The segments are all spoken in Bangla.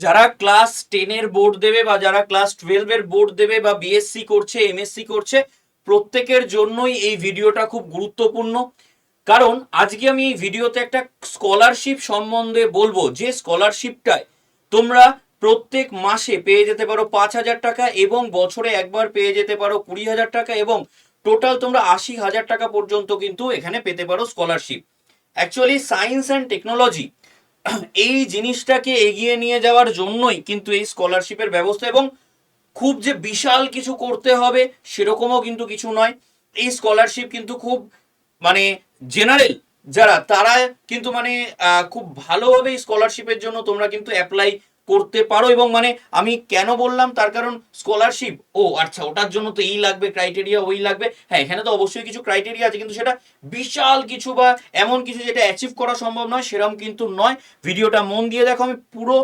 যারা ক্লাস টেনের বোর্ড দেবে বা যারা ক্লাস টুয়েলভের বোর্ড দেবে বা বিএসসি করছে এমএসসি করছে, প্রত্যেকের জন্যই এই ভিডিওটা খুব গুরুত্বপূর্ণ। কারণ আজকে আমি এই ভিডিওতে একটা স্কলারশিপ সম্বন্ধে বলব। যে স্কলারশিপটায় তোমরা প্রত্যেক মাসে পেয়ে যেতে পারো পাঁচ হাজার টাকা এবং বছরে একবার পেয়ে যেতে পারো কুড়ি হাজার টাকা এবং টোটাল তোমরা আশি হাজার টাকা পর্যন্ত কিন্তু এখানে পেতে পারো scholarship actually science and technology এই জিনিসটাকে এগিয়ে নিয়ে যাওয়ার জন্যই কিন্তু এই স্কলারশিপের ব্যবস্থা এবং খুব যে বিশাল কিছু করতে হবে সেরকমও কিন্তু কিছু নয়। এই স্কলারশিপ কিন্তু খুব মানে জেনারেল যারা, তারা কিন্তু মানে খুব ভালোভাবে স্কলারশিপের জন্য তোমরা কিন্তু অ্যাপ্লাই করতে পারো এবং মানে আমি কেন বললাম? তার কারণ স্কলারশিপ ও আচ্ছা ওটার জন্য তো এই লাগবে ক্রাইটেরিয়া ওই লাগবে। হ্যাঁ এখানে তো অবশ্যই কিছু ক্রাইটেরিয়া আছে, কিন্তু সেটা বিশাল কিছু বা এমন কিছু যেটা অ্যাচিভ করা সম্ভব নয় সেরকম কিন্তু নয়। ভিডিওটা মন দিয়ে দেখো, আমি পুরো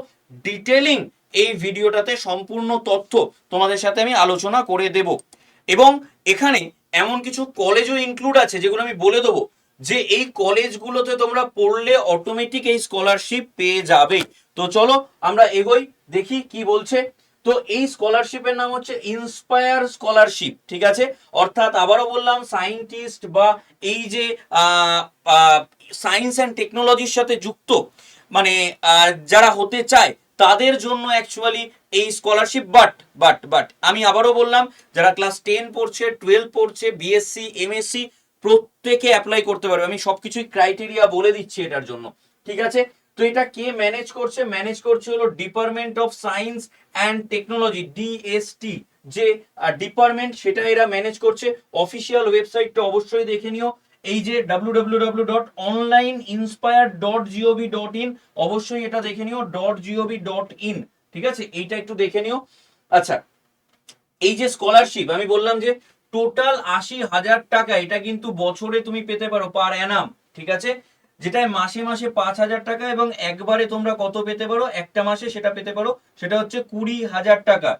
ডিটেলিং এই ভিডিওটাতে সম্পূর্ণ তথ্য তোমাদের সাথে আমি আলোচনা করে দেব। এবং এখানে এমন কিছু কলেজও ইনক্লুড আছে, যেগুলো আমি বলে দেবো, যে এই কলেজগুলোতে তোমরা পড়লে অটোমেটিক এই স্কলারশিপ পেয়ে যাবে। তো চলো আমরা এগোই, দেখি কি বলছে। তো এই স্কলারশিপের নাম হচ্ছে ইন্সপায়ার স্কলারশিপ ঠিক আছে? অর্থাৎ আবারও বললাম সায়েন্টিস্ট বা এই যে সায়েন্স অ্যান্ড টেকনোলজির সাথে যুক্ত মানে যারা হতে চায়, তাদের জন্য অ্যাকচুয়ালি এই স্কলারশিপ বাট বাট বাট আমি আবারও বললাম, যারা ক্লাস টেন পড়ছে টুয়েলভ পড়ছে বিএসসি এমএসসি প্রত্যেকে অ্যাপ্লাই করতে পারবে। আমি সবকিছুই ক্রাইটেরিয়া বলে দিচ্ছি এটার জন্য, ঠিক আছে? তো এটা কে ম্যানেজ করছে? ম্যানেজ করছে হলো department of science and technology DST যে ডিপার্টমেন্ট সেটা এরা ম্যানেজ করছে। অফিসিয়াল ওয়েবসাইটটা অবশ্যই দেখে নিও। এই যে W dot online inspire dot G O V dot in অবশ্যই এটা দেখে নিও ডট জিওভি ডট ইন ঠিক আছে? এইটা একটু দেখে নিও। আচ্ছা এই যে স্কলারশিপ আমি বললাম যে টোটাল আশি হাজার টাকা, এটা কিন্তু বছরে তুমি পেতে পারো পার অ্যানাম ঠিক আছে? যেটায় মাসে মাসে পাঁচ হাজার টাকা এবং একবারে তোমরা কত পেতে পারো? একটা মাসে সেটা পেতে পারো। সেটা হচ্ছে কুড়ি হাজার টাকা।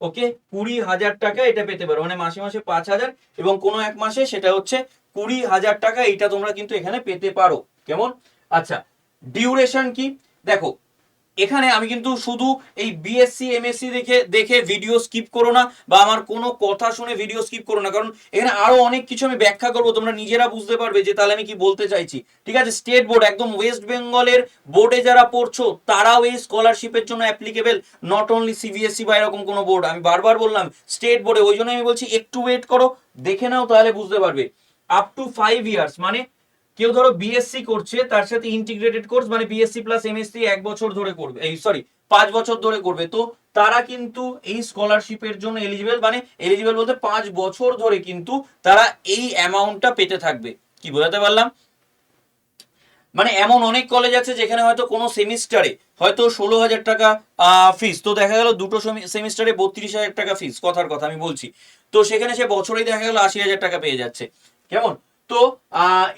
ওকে? কুড়ি হাজার টাকা এটা পেতে পারো। মানে মাসে মাসে পাঁচ হাজার এবং কোনো এক মাসে সেটা হচ্ছে কুড়ি হাজার টাকা। এটা তোমরা কিন্তু এখানে পেতে পারো। কেমন? আচ্ছা ডিউরেশন কি? দেখো এখানে আমি কিন্তু শুধু এই বিএসসি এমএসসি দেখে দেখে ভিডিও স্কিপ করো না বা আমার কোনো কথা শুনে ভিডিও স্কিপ করো না। কারণ এখানে আরও অনেক কিছু আমি ব্যাখ্যা করব, তোমরা নিজেরা বুঝতে পারবে যে তাহলে আমি কি বলতে চাইছি। ঠিক আছে স্টেট বোর্ড একদম ওয়েস্ট বেঙ্গলের বোর্ডে যারা পড়ছো, তারাও এই স্কলারশিপের জন্য অ্যাপ্লিকেবল নট অনলি সিবিএসসি বা এরকম কোনো বোর্ড আমি বারবার বললাম স্টেট বোর্ডে ওই জন্য আমি বলছি, একটু ওয়েট করো, দেখে নাও তাহলে বুঝতে পারবে। আপ টু ফাইভ ইয়ার্স মানে কেউ ধরো বিএসসি করছে, তার সাথে ইন্টিগ্রেটেড কোর্স মানে বিএসসি প্লাস এমএসসি এক বছর ধরে করবে, এই সরি পাঁচ বছর ধরে করবে। তো তারা কিন্তু এই স্কলারশিপের জন্য এলিজিবল মানে এলিজিবল বলতে পাঁচ বছর ধরে কিন্তু তারা এই অ্যামাউন্টটা পেতে থাকবে। কি বোঝাতে পারলাম? মানে এমন অনেক কলেজ আছে যেখানে হয়তো কোনো সেমিস্টারে হয়তো ষোলো হাজার টাকা ফিস তো দেখা গেল দুটো সেমিস্টারে বত্রিশ হাজার টাকা ফিস কথার কথা, আমি বলছি। তো সেখানে সে বছরেই দেখা গেল আশি হাজার টাকা পেয়ে যাচ্ছে। কেমন? তো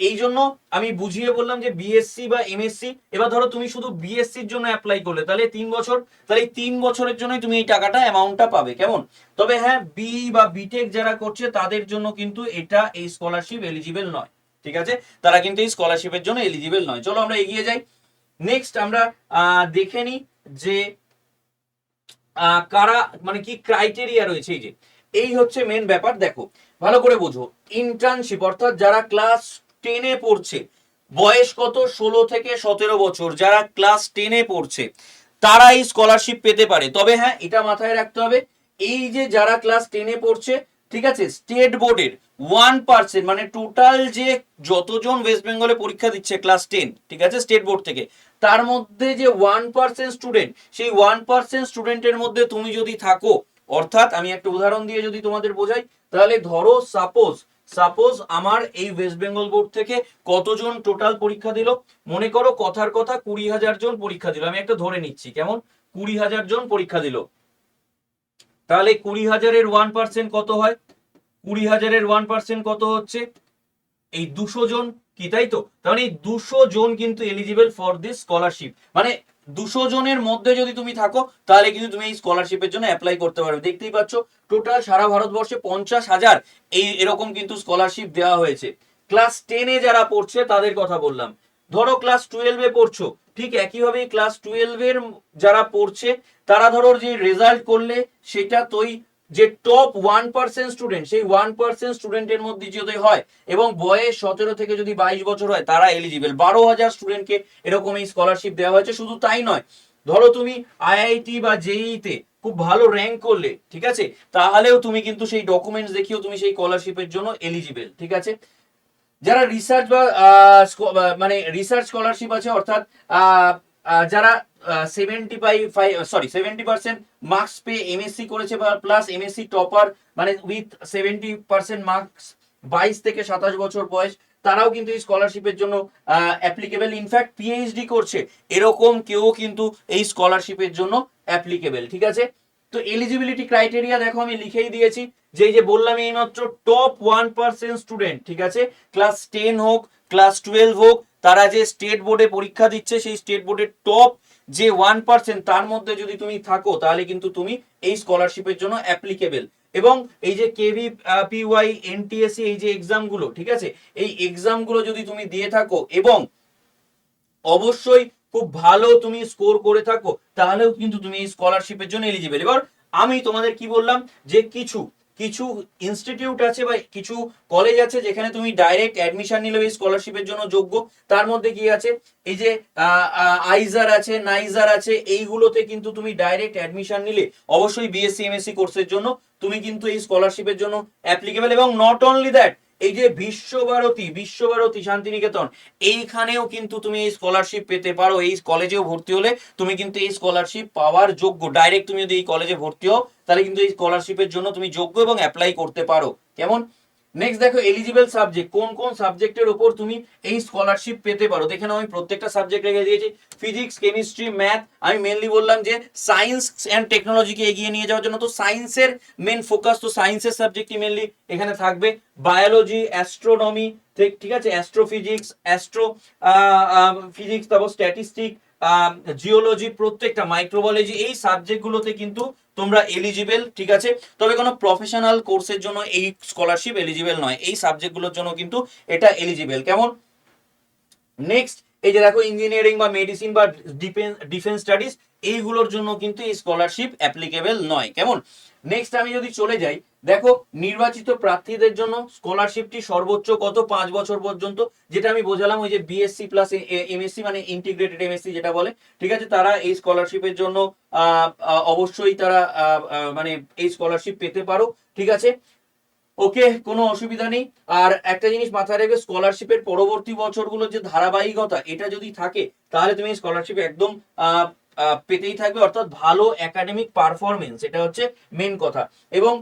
এই জন্য আমি বুঝিয়ে বললাম যে বিএসসি বা এমএসসি এবার ধরো তুমি শুধু বিএসসির জন্য অ্যাপ্লাই করলে, তাহলে তিন বছর, তাহলে এই তিন বছরের জন্যই তুমি এই টাকাটা অ্যামাউন্টটা পাবে, কেমন? তবে হ্যাঁ বি বা বিটেক যারা করছে, তাদের জন্য কিন্তু এটা এই স্কলারশিপ এলিজিবল নয়, ঠিক আছে? তারা কিন্তু এই স্কলারশিপের জন্য এলিজিবল নয়। চলো আমরা এগিয়ে যাই। নেক্সট আমরা দেখে নিই যে কারা মানে কি ক্রাইটেরিয়া রয়েছে এই যে। এই হচ্ছে মেন ব্যাপার, দেখো। ভালো করে বোঝো। ইন্টার্নশিপ অর্থাৎ যারা ক্লাস টেনে পড়ছে, বয়স কত? ষোলো থেকে সতেরো বছর। যারা ক্লাস টেনে পড়ছে তারা এই স্কলারশিপ পেতে পারে। তবে হ্যাঁ এটা মাথায় রাখতে হবে, এই যে যারা ক্লাস টেনে পড়ছে, ঠিক আছে স্টেট বোর্ডের ওয়ান পার্সেন্ট মানে টোটাল যে যতজন ওয়েস্ট বেঙ্গলে পরীক্ষা দিচ্ছে ক্লাস টেন ঠিক আছে স্টেট বোর্ড থেকে, তার মধ্যে যে ওয়ান পার্সেন্ট স্টুডেন্ট সেই ওয়ান পার্সেন্ট স্টুডেন্টের মধ্যে তুমি যদি থাকো অর্থাৎ আমি একটা উদাহরণ দিয়ে যদি তোমাদের বোঝাই, তাহলে ধরো সাপোজ সাপোজ আমার এই ওয়েস্ট বেঙ্গল বোর্ড থেকে কতজন টোটাল পরীক্ষা দিল? মনে করো কথার কথা কুড়ি হাজার জন পরীক্ষা দিল। আমি একটা ধরে নিচ্ছি, কেমন? কুড়ি হাজার জন পরীক্ষা দিল। তাহলে কুড়ি হাজারের ওয়ান পার্সেন্ট কত হয়? কুড়ি হাজারের ওয়ান পার্সেন্ট কত হচ্ছে? এই দুশো জন কি, তাই তো? তাহলে এই দুশো জন কিন্তু এলিজিবল ফর দিস স্কলারশিপ মানে দুশো জনের মধ্যে যদি তুমি থাকো, তাহলে কিন্তু তুমি এই স্কলারশিপের জন্য অ্যাপ্লাই করতে পারবে। দেখতেই পাচ্ছ টোটাল সারা ভারতবর্ষে পঞ্চাশ হাজার এই এরকম কিন্তু স্কলারশিপ দেওয়া হয়েছে। ক্লাস টেনে যারা পড়ছে, তাদের কথা বললাম। ধরো ক্লাস টুয়েলভে পড়ছো, ঠিক একইভাবে ক্লাস টুয়েলভের যারা পড়ছে, তারা ধরো যে রেজাল্ট করলে, সেটা তুই যে টপ ওয়ান পার্সেন্ট স্টুডেন্ট সেই ওয়ান পার্সেন্ট স্টুডেন্টের মধ্যে যদি হয় এবং বয়স সতেরো থেকে যদি বাইশ বছর হয়, তারা এলিজিবল বারো হাজার স্টুডেন্টকে এরকম এই স্কলারশিপ দেওয়া হয়েছে, শুধু তাই নয়, ধরো তুমি আইআইটি বা জেইতে খুব ভালো র্যাঙ্ক করলে, ঠিক আছে? তাহলেও তুমি কিন্তু সেই ডকুমেন্টস দেখিয়েও তুমি সেই স্কলারশিপের জন্য এলিজিবল ঠিক আছে? যারা রিসার্চ বা মানে রিসার্চ স্কলারশিপ আছে, অর্থাৎ যারা seventy sorry seventy percent marks পেয়ে এমএসসি করেছে বা মানে উইথ সেভেন্টি পার্সেন্ট মার্কস বাইশ থেকে সাতাশ বছর বয়স, তারাও কিন্তু স্কলারশিপের জন্য ইনফ্যাক্ট পিএইচডি করছে। এরকম কেউ কিন্তু এই স্কলারশিপের জন্য অ্যাপ্লিকেবল ঠিক আছে? তো এলিজিবিলিটি ক্রাইটেরিয়া দেখো আমি লিখেই দিয়েছি, যে যে বললাম এইমাত্র টপ ওয়ান পার্সেন্ট স্টুডেন্ট ঠিক আছে? ক্লাস টেন হোক ক্লাস টুয়েলভ হোক, তারা যে স্টেট বোর্ডে পরীক্ষা দিচ্ছে, সেই স্টেট বোর্ডের টপ যে ওয়ান পার্সেন্ট তার মধ্যে যদি তুমি থাকো, তাহলে কিন্তু তুমি এই স্কলারশিপের জন্য অ্যাপ্লিকেবেল এবং এই যে কেভি পিওয়াই এনটিএসসি এই যে এক্সামগুলো ঠিক আছে? এই এক্সামগুলো যদি তুমি দিয়ে থাকো এবং অবশ্যই খুব ভালো তুমি স্কোর করে থাকো, তাহলেও কিন্তু তুমি এই স্কলারশিপের জন্য এলিজিবল এবার আমি তোমাদের কি বললাম? যে কিছু কিছু ইনস্টিটিউট আছে বা কিছু কলেজ আছে যেখানে তুমি ডাইরেক্ট অ্যাডমিশন নিলেও এই স্কলারশিপের জন্য যোগ্য। তার মধ্যে কি আছে? এই যে আইজার আছে নাইজার আছে, এইগুলোতে কিন্তু তুমি ডাইরেক্ট অ্যাডমিশন নিলে অবশ্যই বিএসসি এমএসসি কোর্সের জন্য তুমি কিন্তু এই স্কলারশিপের জন্য অ্যাপ্লিকেবল এবং নট অনলি দ্যাট এই যে বিশ্বভারতী বিশ্বভারতী শান্তিনিকেতন, এইখানেও কিন্তু তুমি এই স্কলারশিপ পেতে পারো। এই কলেজেও ভর্তি হলে তুমি কিন্তু এই স্কলারশিপ পাওয়ার যোগ্য। ডাইরেক্ট তুমি যদি এই কলেজে ভর্তি হও, তাহলে কিন্তু এই স্কলারশিপের জন্য তুমি যোগ্য এবং অ্যাপ্লাই করতে পারো। কেমন? নেক্সট দেখো এলিজিবল সাবজেক্ট কোন কোন সাবজেক্টের উপর তুমি এই স্কলারশিপ পেতে পারো? দেখে নাও, আমি প্রত্যেকটা সাবজেক্ট রেখে দিয়েছি। ফিজিক্স কেমিস্ট্রি ম্যাথ আমি মেনলি বললাম যে সায়েন্স অ্যান্ড টেকনোলজিকে এগিয়ে নিয়ে যাওয়ার জন্য। তো সায়েন্সের মেন ফোকাস তো সায়েন্সের সাবজেক্টই মেনলি এখানে থাকবে। বায়োলজি অ্যাস্ট্রোনমি ঠিক আছে? অ্যাস্ট্রোফিজিক্স অ্যাস্ট্রো ফিজিক্স তারপর স্ট্যাটিস্টিক জিওলজি প্রত্যেকটা মাইক্রোবায়োলজি এই সাবজেক্টগুলোতে কিন্তু তোমরা এলিজিবেল ঠিক আছে? তবে কোনো প্রফেশনাল কোর্সের জন্য এই স্কলারশিপ এলিজিবেল নয়। এই সাবজেক্টগুলোর জন্য কিন্তু এটা এলিজিবেল কেমন? নেক্সট এই যে দেখো ইঞ্জিনিয়ারিং বা মেডিসিন বা ডিফেন্স ডিফেন্স স্টাডিজ এইগুলোর জন্য কিন্তু এই স্কলারশিপ অ্যাপ্লিকেবল নয়। কেমন? নেক্সট আমি যদি চলে যাই, দেখো নির্বাচিত প্রার্থীদের জন্য স্কলারশিপটি সর্বোচ্চ কত? পাঁচ বছর পর্যন্ত, যেটা আমি বোঝালাম ওই যে বিএসসি প্লাস এমএসসি মানে ইন্টিগ্রেটেড এমএসসি যেটা বলে, ঠিক আছে? তারা এই স্কলারশিপের জন্য অবশ্যই তারা মানে এই স্কলারশিপ পেতে পারো, ঠিক আছে? ওকে, কোনো অসুবিধা নেই। আর একটা জিনিস মাথায় রেখে স্কলারশিপের পরবর্তী বছরগুলোর যে ধারাবাহিকতা, এটা যদি থাকে, তাহলে তুমি স্কলারশিপ একদম পেতেই থাকবে, অর্থাৎ ভালো একাডেমিক পারফরমেন্স এটা হচ্ছে মেন কথা। এবং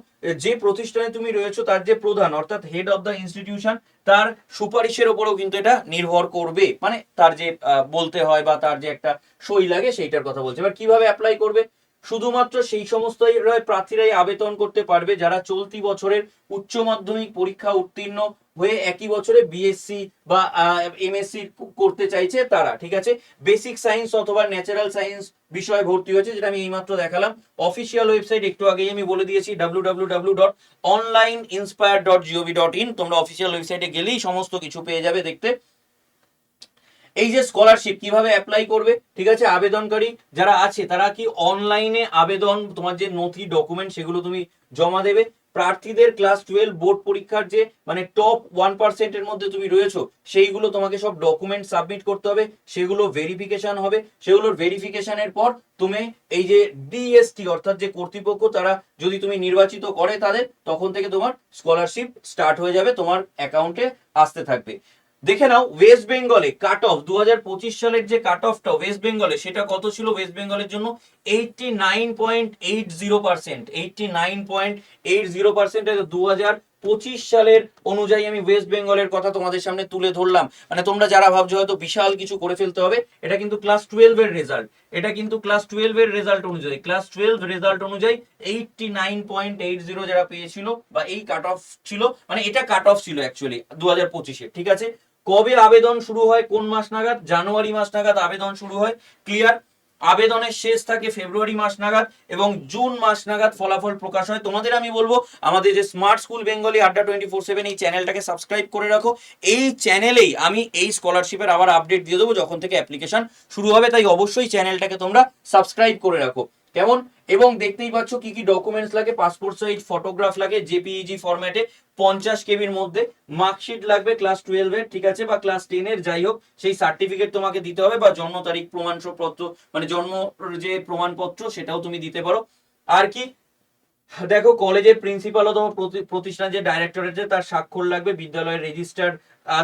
যে প্রতিষ্ঠানে তুমি রয়েছো, তার যে প্রধান, অর্থাৎ হেড অফ দ্য ইনস্টিটিউশন তার সুপারিশের ওপরেও কিন্তু এটা নির্ভর করবে। মানে তার যে বলতে হয় বা তার যে একটা সই লাগে, সেইটার কথা বলছে। এবার কীভাবে অ্যাপ্লাই করবে? শুধুমাত্র সেই সমস্ত প্রার্থীরাই আবেদন করতে পারবে, যারা চলতি বছরের উচ্চ মাধ্যমিক পরীক্ষা উত্তীর্ণ হয়ে একই বছরে বিএসসি বা এমএসসি করতে চাইছে তারা, ঠিক আছে? বেসিক সায়েন্স অথবা ন্যাচারাল সায়েন্স বিষয়ে ভর্তি হয়েছে, যেটা আমি এইমাত্র দেখালাম। অফিসিয়াল ওয়েবসাইট একটু আগেই আমি বলে দিয়েছি W W W dot online inspire dot G O V dot in তোমরা অফিসিয়াল ওয়েবসাইটে গেলেই সমস্ত কিছু পেয়ে যাবে দেখতে। এই যে স্কলারশিপ কীভাবে অ্যাপ্লাই করবে, ঠিক আছে? আবেদনকারী যারা আছে, তারা কি অনলাইনে আবেদন, তোমার যে নথি ডকুমেন্ট সেগুলো তুমি জমা দেবে? প্রার্থীদের ক্লাস টুয়েলভ বোর্ড পরীক্ষার যে মানে টপ ওয়ান পার্সেন্টের মধ্যে তুমি রয়েছো, সেইগুলো তোমাকে সব ডকুমেন্ট সাবমিট করতে হবে, সেগুলো ভেরিফিকেশন হবে, সেগুলোর ভেরিফিকেশনের পর তুমি এই যে ডিএসটি অর্থাৎ যে কর্তৃপক্ষ, তারা যদি তুমি নির্বাচিত করে তাদের, তখন থেকে তোমার স্কলারশিপ স্টার্ট হয়ে যাবে, তোমার অ্যাকাউন্টে আসতে থাকবে। দেখে নাও ওয়েস্ট বেঙ্গলে কাট অফ দুহাজার পঁচিশ সালের যে কাট অফটা ওয়েস্ট বেঙ্গলে সেটা কত ছিল ওয়েস্ট বেঙ্গলের জন্য? Eighty nine point eight zero percent eighty nine point eight zero percent দু হাজার পঁচিশ সালের অনুযায়ী আমি ওয়েস্ট বেঙ্গলের কথা তোমাদের সামনে তুলে ধরলাম। মানে তোমরা যারা ভাবছ হয়তো বিশাল কিছু করে ফেলতে হবে, এটা কিন্তু ক্লাস টুয়েলভ এর রেজাল্ট এটা কিন্তু ক্লাস টুয়েলভ এর রেজাল্ট অনুযায়ী ক্লাস টুয়েলভ রেজাল্ট অনুযায়ী eighty nine point eight zero যারা পেয়েছিল বা এই কাট অফ ছিল মানে এটা কাট অফ ছিল অ্যাকচুয়ালি দু হাজার পঁচিশে, ঠিক আছে? কবে আবেদন শুরু হয়, কোন মাস নাগাদ? জানুয়ারি মাস নাগাদ আবেদন শুরু হয় ক্লিয়ার আবেদনের শেষ থাকে ফেব্রুয়ারি মাস নাগাদ এবং জুন মাস নাগাদ ফলাফল প্রকাশ হয়। তোমাদের আমি বলব, আমাদের যে smart school Bengali Adda twenty four seven এই চ্যানেলটাকে সাবস্ক্রাইব করে রাখো। এই চ্যানেলেই আমি এই স্কলারশিপের আবার আপডেট দিয়ে দেবো, যখন থেকে অ্যাপ্লিকেশন শুরু হবে, তাই অবশ্যই চ্যানেলটাকে তোমরা সাবস্ক্রাইব করে রাখো। কেমন? এবং দেখতেই পাচ্ছ কি কি ডকুমেন্টস লাগে পাসপোর্ট সাইজ ফটোগ্রাফ লাগে জেপিইজি ফরম্যাটে পঞ্চাশ কেবির মধ্যে। মার্কশিট লাগবে ক্লাস টুয়েলভের ঠিক আছে? বা ক্লাস টেনের যাই হোক, সেই সার্টিফিকেট তোমাকে দিতে হবে বা জন্ম তারিখ, প্রমাণপত্র মানে জন্ম যে প্রমাণপত্র সেটাও তুমি দিতে পারো। আর কি? দেখো কলেজের প্রিন্সিপাল অথবা প্রতি- প্রতিষ্ঠান যে ডাইরেক্টরেট তার স্বাক্ষর লাগবে, বিদ্যালয়ের রেজিস্টার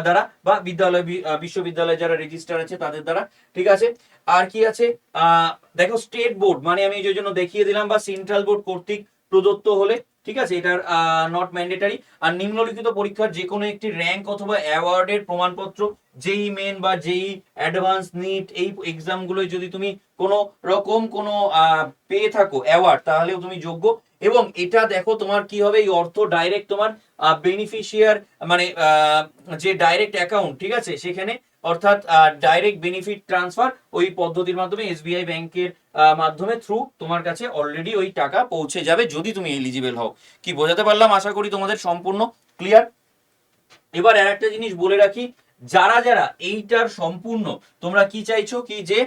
দ্বারা বা বিদ্যালয় বিশ্ববিদ্যালয়ে যারা রেজিস্টার আছে তাদের দ্বারা, ঠিক আছে? আর কি আছে? দেখো স্টেট বোর্ড মানে আমি এই জন্য দেখিয়ে দিলাম বা সেন্ট্রাল বোর্ড কর্তৃক প্রদত্ত হলে, ঠিক আছে? এটার নট ম্যান্ডেটারি আর নিম্নলিখিত পরীক্ষার যে কোনো একটি র্যাঙ্ক অথবা অ্যাওয়ার্ডের প্রমাণপত্র, যেই মেন বা যেই অ্যাডভান্স নিট এই এক্সাম গুলোয় যদি তুমি কোনো রকম কোনো পেয়ে থাকো অ্যাওয়ার্ড তাহলেও তুমি যোগ্য। এবং এটা দেখো তোমার কি হবে, এই অর্থ ডাইরেক্ট তোমার বেনিফিশিয়ার মানে যে ডাইরেক্ট অ্যাকাউন্ট ঠিক আছে? সেখানে অর্থাৎ ডাইরেক্ট বেনিফিট ট্রান্সফার ওই পদ্ধতির মাধ্যমে এসবিআই ব্যাংকের মাধ্যমে থ্রু তোমার কাছে অলরেডি ওই টাকা পৌঁছে যাবে যদি তুমি এলিজিবল হও। কি বোঝাতে পারলাম? আশা করি তোমাদের সম্পূর্ণ ক্লিয়ার এবার আর একটা জিনিস বলে রাখি, যারা যারা এইটার সম্পূর্ণ, তোমরা কি চাইছো কি যে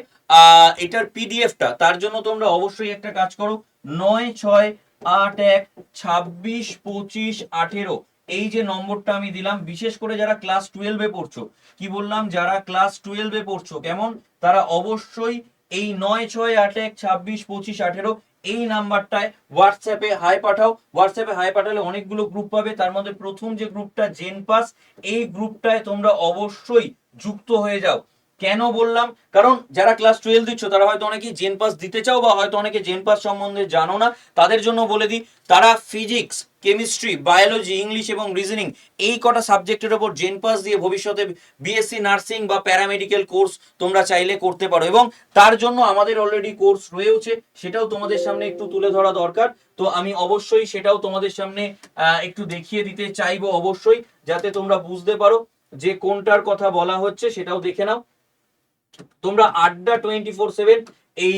এটার পিডিএফটা তার জন্য তোমরা অবশ্যই একটা কাজ করো। নয়, ছয় আট এক ছাব্বিশ পঁচিশ আঠেরো। এই যে নম্বরটা আমি দিলাম, বিশেষ করে যারা ক্লাস টুয়েলভে পড়ছো। কি বললাম? যারা ক্লাস টুয়েলভে পড়ছো, কেমন? তারা অবশ্যই এই নয় ছয় আট এক ছাব্বিশ পঁচিশ আঠেরো এই নাম্বারটায় হোয়াটসঅ্যাপে হাই পাঠাও। হোয়াটসঅ্যাপে হাই পাঠালে অনেকগুলো গ্রুপ পাবে। তার মধ্যে প্রথম যে গ্রুপটা জেন পাস এই গ্রুপটায় তোমরা অবশ্যই যুক্ত হয়ে যাও। কেন বললাম? কারণ যারা ক্লাস টুয়েলভ দিচ্ছ, তারা হয়তো অনেকেই জেন পাস দিতে চাও বা হয়তো অনেকে জেন পাস সম্বন্ধে জানো না। তাদের জন্য বলে দিই, তারা ফিজিক্স কেমিস্ট্রি বায়োলজি ইংলিশ এবং রিজনিং এই কটা সাবজেক্টের ওপর জেন পাস দিয়ে ভবিষ্যতে বিএসসি নার্সিং বা প্যারামেডিক্যাল কোর্স তোমরা চাইলে করতে পারো। এবং তার জন্য আমাদের অলরেডি কোর্স রয়েছে সেটাও তোমাদের সামনে একটু তুলে ধরা দরকার। তো আমি অবশ্যই সেটাও তোমাদের সামনে একটু দেখিয়ে দিতে চাইব অবশ্যই, যাতে তোমরা বুঝতে পারো যে কোনটার কথা বলা হচ্ছে, সেটাও দেখে নাও। তোমরা আড্ডা টোয়েন্টি ফোর সেভেন এই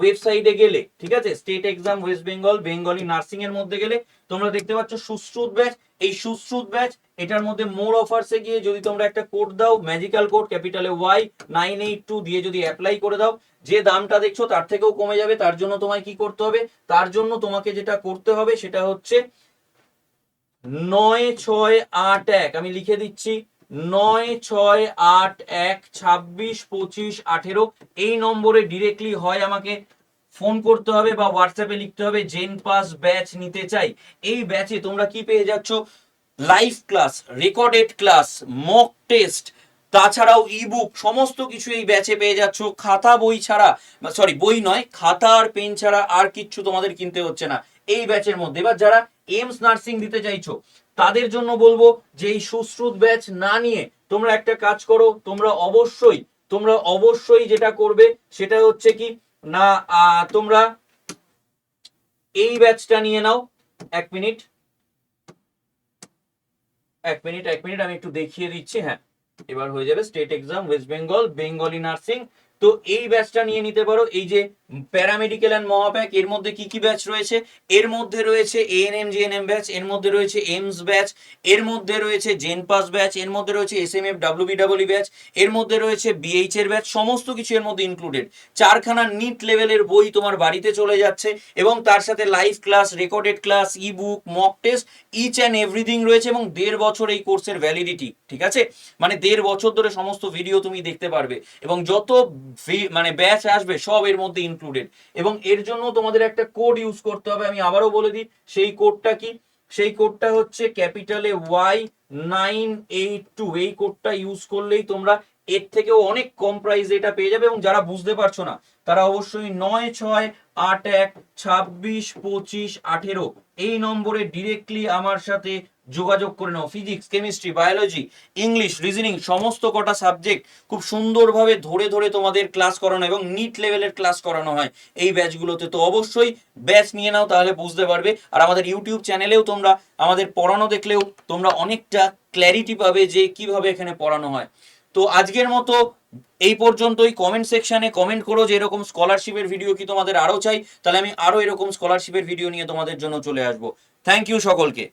ওয়েবসাইটে গেলে, ঠিক আছে? State exam West Bengal Bengali nursing এর মধ্যে গেলে, তোমরা দেখতে পাচ্ছ সুশ্রুত ব্যাচ এই সুশ্রুত ব্যাচ এটার মধ্যে মোর অফার্সে গিয়ে যদি তোমরা একটা কোড দাও ম্যাজিক্যাল কোড ক্যাপিটালে ওয়াই নাইন এইট টু দিয়ে যদি অ্যাপ্লাই করে দাও, যে দামটা দেখছ তার থেকেও কমে যাবে, তার জন্য তোমায় কি করতে হবে? তার জন্য তোমাকে যেটা করতে হবে সেটা হচ্ছে নয় ছয় আট এক। আমি লিখে দিচ্ছি। নয় ছয় আট এক ছাব্বিশ পঁচিশ আঠেরো। এই নম্বরে ডিরেক্টলি হয় আমাকে ফোন করতে হবে বা হোয়াটসঅ্যাপে লিখতে হবে জেন পাস ব্যাচ নিতে চাই। এই ব্যাচে তোমরা কি পেয়ে যাচ্ছ? Live class recorded class mock test তাছাড়াও ইবুক সমস্ত কিছু এই ব্যাচে পেয়ে যাচ্ছ। খাতা বই ছাড়া সরি বই নয়, খাতা আর পেন ছাড়া আর কিচ্ছু তোমাদের কিনতে হচ্ছে না। এই ব্যাচের মধ্যে, এবার যারা এমস নার্সিং দিতে চাইছো তাদের জন্য বলব যে এই সুশ্রুত ব্যাচ না নিয়ে তোমরা একটা কাজ করো, তোমরা অবশ্যই তোমরা অবশ্যই যেটা করবে সেটা হচ্ছে কি, না তোমরা এই ব্যাচটা নিয়ে নাও। এক মিনিট। এক মিনিট এক মিনিট, আমি একটু দেখিয়ে দিচ্ছি হ্যাঁ। এবার হয়ে যাবে state exam, West Bengal, Bengali nursing তো এই ব্যাচটা নিয়ে নিতে পারো। এই যে প্যারামেডিক্যাল অ্যান্ড মহাপ্যাক এর মধ্যে কি কি ব্যাচ রয়েছে? এর মধ্যে রয়েছে এএনএম জিএনএম ব্যাচ এর মধ্যে রয়েছে এমস ব্যাচ এর মধ্যে রয়েছে জেন পাস ব্যাচ এর মধ্যে রয়েছে S M F W B W batch এর মধ্যে রয়েছে বিএইচ এর ব্যাচ সমস্ত কিছু এর মধ্যে ইনক্লুডেড চারখানা নিট লেভেলের বই তোমার বাড়িতে চলে যাচ্ছে এবং তার সাথে live class recorded class ebook mock test each and everything রয়েছে এবং দেড় বছর এই কোর্সের ভ্যালিডিটি ঠিক আছে? মানে দেড় বছর ধরে সমস্ত ভিডিও তুমি দেখতে পারবে এবং যত মানে ব্যাচ আসবে, সব এর মধ্যে ইনক্লুডেড এবং এর জন্য তোমাদের একটা কোড ইউজ করতে হবে, আমি আবারও বলে দিই, সেই কোডটা কি? সেই কোডটা হচ্ছে ক্যাপিটালে ওয়াই নাইন এইট টু এই কোডটা ইউজ করলেই তোমরা এর থেকেও অনেক কম প্রাইসে এটা পেয়ে যাবে এবং যারা বুঝতে পারছ না, তারা অবশ্যই নয় ছয় আট এক ছাব্বিশ পঁচিশ আঠেরো, এই নম্বরে ডিরেক্টলি আমার সাথে যোগাযোগ করে নাও। Physics chemistry biology English reasoning সমস্ত কটা সাবজেক্ট খুব সুন্দরভাবে ধরে ধরে তোমাদের ক্লাস করানো এবং নিট লেভেলের ক্লাস করানো হয় এই ব্যাচগুলোতে তো অবশ্যই ব্যাচ নিয়ে নাও, তাহলে বুঝতে পারবে। আর আমাদের ইউটিউব চ্যানেলেও তোমরা, আমাদের পড়ানো দেখলেও তোমরা অনেকটা ক্ল্যারিটি পাবে যে কীভাবে এখানে পড়ানো হয়। তো আজকের মতো এই পর্যন্তই। কমেন্ট সেকশানে কমেন্ট করো যে এরকম স্কলারশিপের ভিডিও কি তোমাদের আরও চাই। তাহলে আমি আরও এরকম স্কলারশিপের ভিডিও নিয়ে তোমাদের জন্য চলে আসব। থ্যাংক ইউ সকলকে।